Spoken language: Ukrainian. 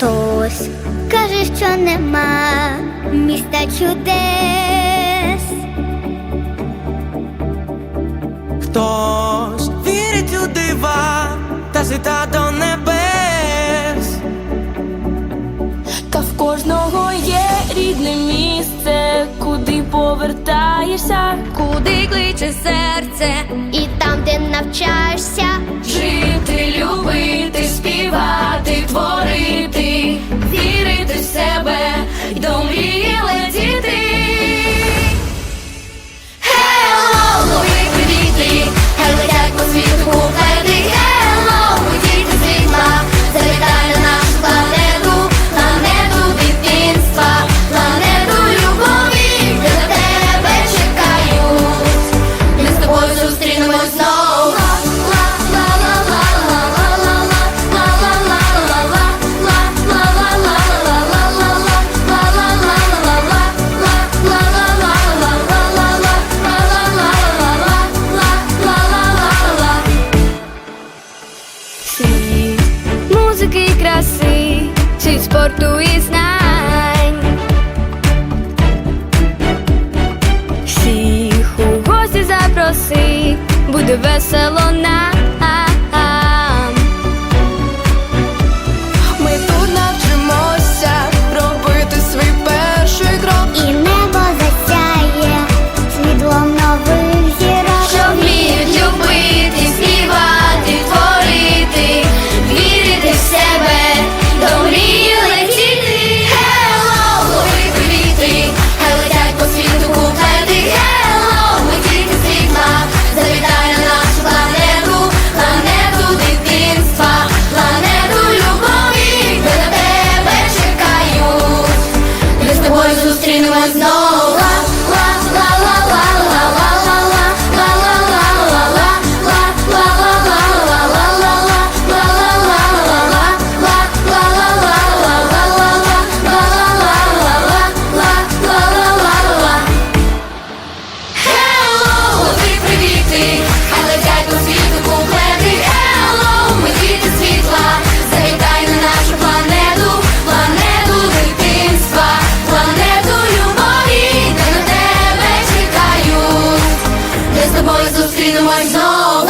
Хтось каже, що нема міста чудес. Хтось вірить у дива та зліта до зустрінемось знову. Музики і краси, світ спорту і знань. Всіх у гості запроси, буде весело нам. зустрінемось знову. тобою зустрінемось знову.